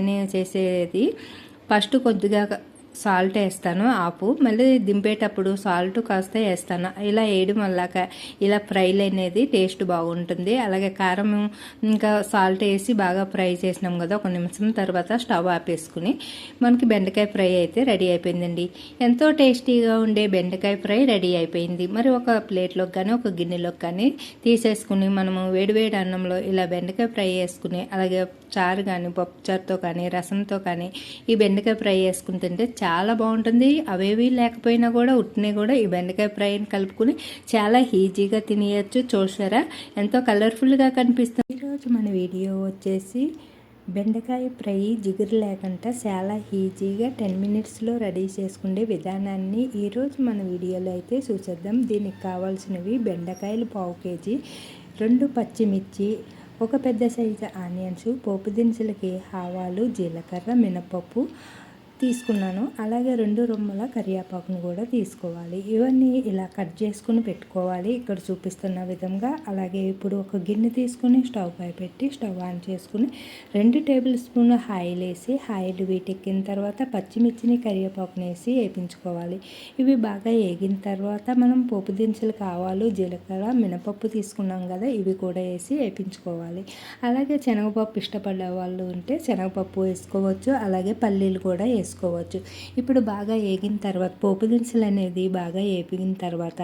నేను చేసేది. ఫస్ట్ కొద్దిగా సాల్ట్ వేస్తాను ఆపు. మళ్ళీ దింపేటప్పుడు సాల్ట్ కాస్త వేస్తాను. ఇలా వేయడం వల్ల ఇలా ఫ్రైలు అనేది టేస్ట్ బాగుంటుంది. అలాగే కారం ఇంకా సాల్ట్ వేసి బాగా ఫ్రై చేసినాం కదా ఒక నిమిషం తర్వాత స్టవ్ ఆపేసుకుని మనకి బెండకాయ ఫ్రై అయితే రెడీ అయిపోయిందండి. ఎంతో టేస్టీగా ఉండే బెండకాయ ఫ్రై రెడీ అయిపోయింది. మరి ఒక ప్లేట్లోకి కానీ ఒక గిన్నెలోకి కానీ తీసేసుకుని మనము వేడివేడి అన్నంలో ఇలా బెండకాయ ఫ్రై వేసుకుని అలాగే చారు కానీ పప్పుచారుతో కానీ రసంతో కానీ ఈ బెండకాయ ఫ్రై వేసుకుని తింటే చాలా బాగుంటుంది. అవేవి లేకపోయినా కూడా ఉట్టిని కూడా ఈ బెండకాయ ఫ్రైని కలుపుకుని చాలా ఈజీగా తినేయచ్చు. చూసారా? ఎంతో కలర్ఫుల్గా కనిపిస్తుంది. ఈరోజు మన వీడియో వచ్చేసి బెండకాయ ఫ్రై జిగురు లేకుండా చాలా ఈజీగా టెన్ మినిట్స్లో రెడీ చేసుకునే విధానాన్ని ఈరోజు మన వీడియోలో అయితే చూసేద్దాం. దీనికి కావాల్సినవి బెండకాయలు పావు కేజీ రెండు పచ్చిమిర్చి ఒక పెద్ద సైజు ఆనియన్స్ పోపు దినుసులకి ఆవాలు జీలకర్ర మినపప్పు తీసుకున్నాను. అలాగే రెండు రొమ్మల కరివేపాకును కూడా తీసుకోవాలి. ఇవన్నీ ఇలా కట్ చేసుకుని పెట్టుకోవాలి. ఇక్కడ చూపిస్తున్న విధంగా. అలాగే ఇప్పుడు ఒక గిన్నె తీసుకుని స్టవ్ పై పెట్టి స్టవ్ ఆన్ చేసుకుని రెండు టేబుల్ స్పూన్ ఆయిల్ వేసి ఆయిల్ వీటెక్కిన తర్వాత పచ్చిమిర్చిని కరివేపాకుని వేసి వేపించుకోవాలి. ఇవి బాగా వేగిన తర్వాత మనం పోపు దినుసులు కావాలు జీలకర్ర మినపప్పు తీసుకున్నాం కదా ఇవి కూడా వేసి వేపించుకోవాలి. అలాగే శనగపప్పు ఇష్టపడే వాళ్ళు ఉంటే శనగపప్పు వేసుకోవచ్చు. అలాగే పల్లీలు కూడా వేసుకోవచ్చు ఇప్పుడు బాగా వేగిన తర్వాత పోపు దినుసులు అనేది బాగా వేగిన తర్వాత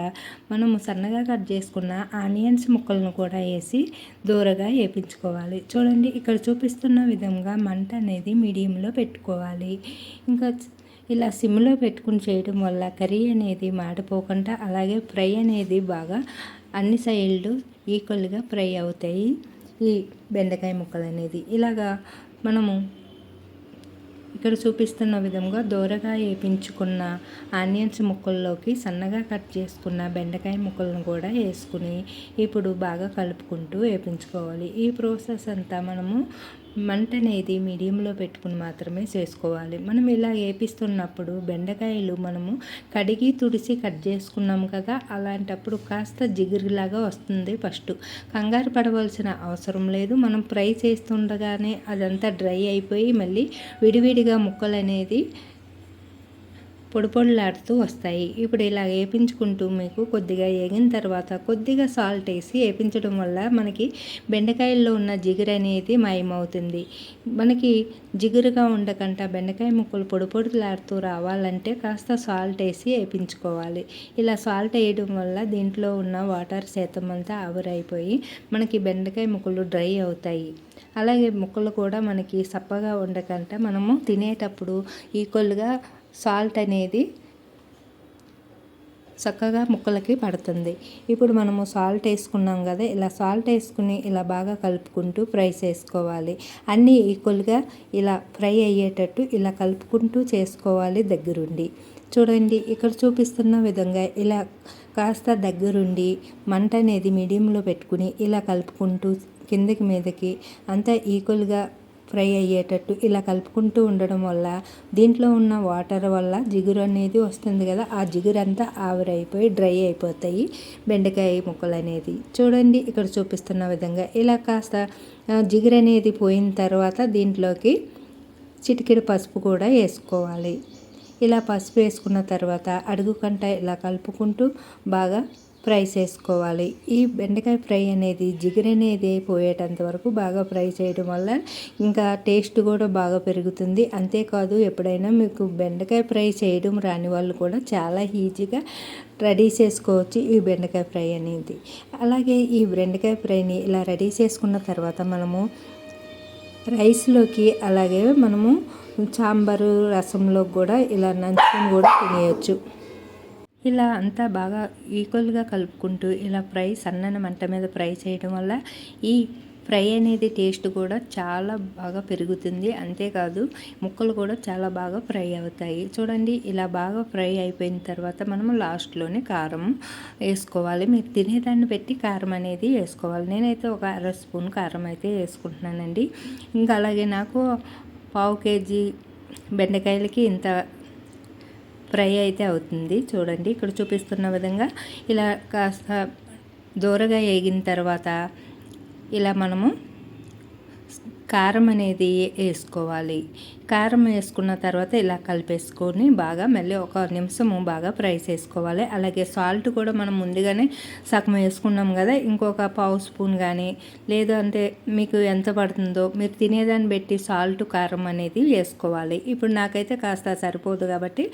మనం సన్నగా కట్ చేసుకున్న ఆనియన్స్ ముక్కలను కూడా వేసి దూరగా వేపించుకోవాలి చూడండి ఇక్కడ చూపిస్తున్న విధంగా మంట అనేది మీడియంలో పెట్టుకోవాలి. ఇంకా ఇలా సిమ్లో పెట్టుకుని చేయడం వల్ల కర్రీ అనేది మాడిపోకుండా అలాగే ఫ్రై అనేది బాగా అన్ని సైడ్లు ఈక్వల్గా ఫ్రై అవుతాయి. ఈ బెండకాయ ముక్కలు అనేది ఇలాగా మనము ఇక్కడ చూపిస్తున్న విధంగా దోరగా వేపించుకున్న ఆనియన్స్ ముక్కల్లోకి సన్నగా కట్ చేసుకున్న బెండకాయ ముక్కలను కూడా వేసుకుని ఇప్పుడు బాగా కలుపుకుంటూ వేపించుకోవాలి. ఈ ప్రాసెస్ అంతా మనము మంట అనేది మీడియంలో పెట్టుకుని మాత్రమే చేసుకోవాలి. మనం ఇలా వేపిస్తున్నప్పుడు బెండకాయలు మనము కడిగి తుడిసి కట్ చేసుకున్నాం కదా అలాంటప్పుడు కాస్త జిగురులాగా వస్తుంది ఫస్ట్. కంగారు పడవలసిన అవసరం లేదు. మనం ఫ్రై చేస్తుండగానే అదంతా డ్రై అయిపోయి మళ్ళీ విడివిడిగా ముక్కలు అనేది పొడి పొడిలాడుతూ వస్తాయి. ఇప్పుడు ఇలా వేపించుకుంటూ మీకు కొద్దిగా వేగిన తర్వాత కొద్దిగా సాల్ట్ వేసి వేపించడం వల్ల మనకి బెండకాయల్లో ఉన్న జిగురు అనేది మాయమవుతుంది. మనకి జిగురుగా ఉండకుండా బెండకాయ ముక్కలు పొడి పొడిలాడుతూ రావాలంటే కాస్త సాల్ట్ వేసి వేపించుకోవాలి. ఇలా సాల్ట్ వేయడం వల్ల దీంట్లో ఉన్న వాటర్ శాతం అంతా ఆవిరైపోయి మనకి బెండకాయ ముక్కలు డ్రై అవుతాయి. అలాగే ముక్కలు కూడా మనకి సప్పగా ఉండకుండా మనము తినేటప్పుడు ఈక్వల్గా సాల్ట్ అనేది చక్కగా ముక్కలకి పడుతుంది. ఇప్పుడు మనము సాల్ట్ వేసుకున్నాం కదా ఇలా సాల్ట్ వేసుకుని ఇలా బాగా కలుపుకుంటూ ఫ్రై చేసుకోవాలి. అన్నీ ఈక్వల్గా ఇలా ఫ్రై అయ్యేటట్టు ఇలా కలుపుకుంటూ చేసుకోవాలి దగ్గరుండి. చూడండి ఇక్కడ చూపిస్తున్న విధంగా ఇలా కాస్త దగ్గరుండి మంట అనేది మీడియంలో పెట్టుకుని ఇలా కలుపుకుంటూ కిందకి మీదకి అంతా ఈక్వల్గా ఫ్రై అయ్యేటట్టు ఇలా కలుపుకుంటూ ఉండడం వల్ల దీంట్లో ఉన్న వాటర్ వల్ల జిగురు అనేది వస్తుంది కదా ఆ జిగురు అంతా ఆవిరైపోయి డ్రై అయిపోతాయి. బెండకాయ ముక్కలు అనేది. చూడండి ఇక్కడ చూపిస్తున్న విధంగా ఇలా కాస్త జిగురు అనేది పోయిన తర్వాత దీంట్లోకి చిటికెడు పసుపు కూడా వేసుకోవాలి. ఇలా పసుపు వేసుకున్న తర్వాత అడుగు కంట ఇలా కలుపుకుంటూ బాగా ఫ్రై చేసుకోవాలి. ఈ బెండకాయ ఫ్రై అనేది జిగురు అనేది పోయేటంత వరకు బాగా ఫ్రై చేయడం వల్ల ఇంకా టేస్ట్ కూడా బాగా పెరుగుతుంది. అంతేకాదు ఎప్పుడైనా మీకు బెండకాయ ఫ్రై చేయడం రాని వాళ్ళు కూడా చాలా ఈజీగా రెడీ చేసుకోవచ్చు ఈ బెండకాయ ఫ్రై అనేది. అలాగే ఈ బెండకాయ ఫ్రైని ఇలా రెడీ చేసుకున్న తర్వాత మనము రైస్లోకి అలాగే మనము సాంబారు రసంలో కూడా ఇలా నంచుకొని కూడా తినేయచ్చు. ఇలా అంతా బాగా ఈక్వల్గా కలుపుకుంటూ ఇలా ఫ్రై సన్నని మంట మీద ఫ్రై చేయడం వల్ల ఈ ఫ్రై అనేది టేస్ట్ కూడా చాలా బాగా పెరుగుతుంది. అంతేకాదు ముక్కలు కూడా చాలా బాగా ఫ్రై అవుతాయి. చూడండి ఇలా బాగా ఫ్రై అయిపోయిన తర్వాత మనం లాస్ట్లోనే కారం వేసుకోవాలి. మీరు తినేదాన్ని పెట్టి కారం అనేది వేసుకోవాలి. నేనైతే ఒక అర స్పూన్ కారం అయితే వేసుకుంటున్నానండి. ఇంకా అలాగే నాకు పావు కేజీ బెండకాయలకి ఇంత ఫ్రై అయితే అవుతుంది. చూడండి ఇక్కడ చూపిస్తున్న విధంగా ఇలా కాస్త దూరగా వేగిన తర్వాత ఇలా మనము కారం అనేది వేసుకోవాలి. కారం వేసుకున్న తర్వాత ఇలా కలిపేసుకొని బాగా మళ్ళీ ఒక నిమిషము బాగా ఫ్రై చేసుకోవాలి. అలాగే సాల్ట్ కూడా మనం ముందుగానే సగం వేసుకున్నాం కదా ఇంకొక పావు స్పూన్ కానీ లేదు అంటే మీకు ఎంత పడుతుందో మీరు తినేదాన్ని బట్టి సాల్ట్ కారం అనేది వేసుకోవాలి. ఇప్పుడు నాకైతే కాస్త సరిపోదు కాబట్టి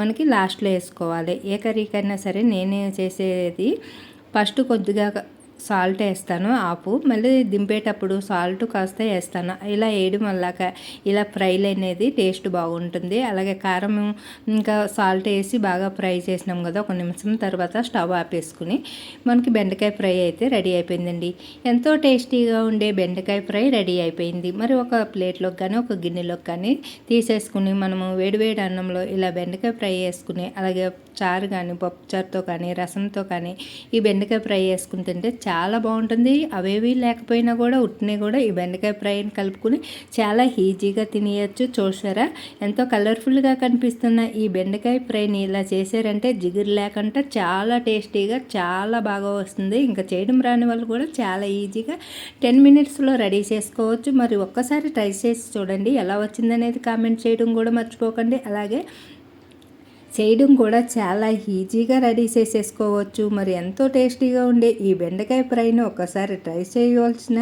మనకి లాస్ట్లో వేసుకోవాలి. ఏ కర్రీకైనా సరే నేనే చేసేది ఫస్ట్ కొద్దిగా సాల్ట్ వేస్తాను ఆపు. మళ్ళీ దింపేటప్పుడు సాల్ట్ కాస్త వేస్తాను. ఇలా వేయడం వల్ల ఇలా ఫ్రైలు అనేది టేస్ట్ బాగుంటుంది. అలాగే కారం ఇంకా సాల్ట్ వేసి బాగా ఫ్రై చేసినాం కదా ఒక నిమిషం తర్వాత స్టవ్ ఆపేసుకుని మనకి బెండకాయ ఫ్రై అయితే రెడీ అయిపోయిందండి. ఎంతో టేస్టీగా ఉండే బెండకాయ ఫ్రై రెడీ అయిపోయింది. మరి ఒక ప్లేట్లోకి కానీ ఒక గిన్నెలోకి కానీ తీసేసుకుని మనము వేడివేడి అన్నంలో ఇలా బెండకాయ ఫ్రై వేసుకుని అలాగే చారు కానీ పప్పు చారుతో కానీ రసంతో కానీ ఈ బెండకాయ ఫ్రై వేసుకుని తింటే చాలా బాగుంటుంది. అవేవి లేకపోయినా కూడా ఉట్టినే కూడా ఈ బెండకాయ ఫ్రైని కలుపుకుని చాలా ఈజీగా తినేయచ్చు. చూసారా? ఎంతో కలర్ఫుల్గా కనిపిస్తున్న ఈ బెండకాయ ఫ్రైని ఇలా చేశారంటే జిగురు లేకుండా చాలా టేస్టీగా చాలా బాగా వస్తుంది. ఇంకా చేయడం రాని వాళ్ళు కూడా చాలా ఈజీగా టెన్ మినిట్స్లో రెడీ చేసుకోవచ్చు. మరి ఒక్కసారి ట్రై చేసి చూడండి. ఎలా వచ్చిందనేది కామెంట్ చేయడం కూడా మర్చిపోకండి. అలాగే చేయడం కూడా చాలా ఈజీగా రెడీ చేసేసుకోవచ్చు. మరి ఎంతో టేస్టీగా ఉండే ఈ బెండకాయ ఫ్రైని ఒకసారి ట్రై చేయవలసిన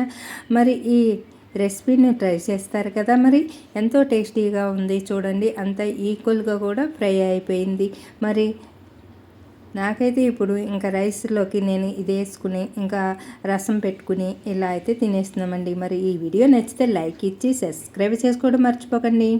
మరి ఈ రెసిపీని ట్రై చేస్తారు కదా మరి. ఎంతో టేస్టీగా ఉంది చూడండి. అంత ఈక్వల్గా కూడా ఫ్రై అయిపోయింది. మరి నాకైతే ఇప్పుడు ఇంకా రైస్లోకి నేను ఇది వేసుకుని ఇంకా రసం పెట్టుకుని ఇలా అయితే తినేస్తున్నామండి. మరి ఈ వీడియో నచ్చితే లైక్ ఇచ్చి సబ్స్క్రైబ్ చేసుకోవడం మర్చిపోకండి.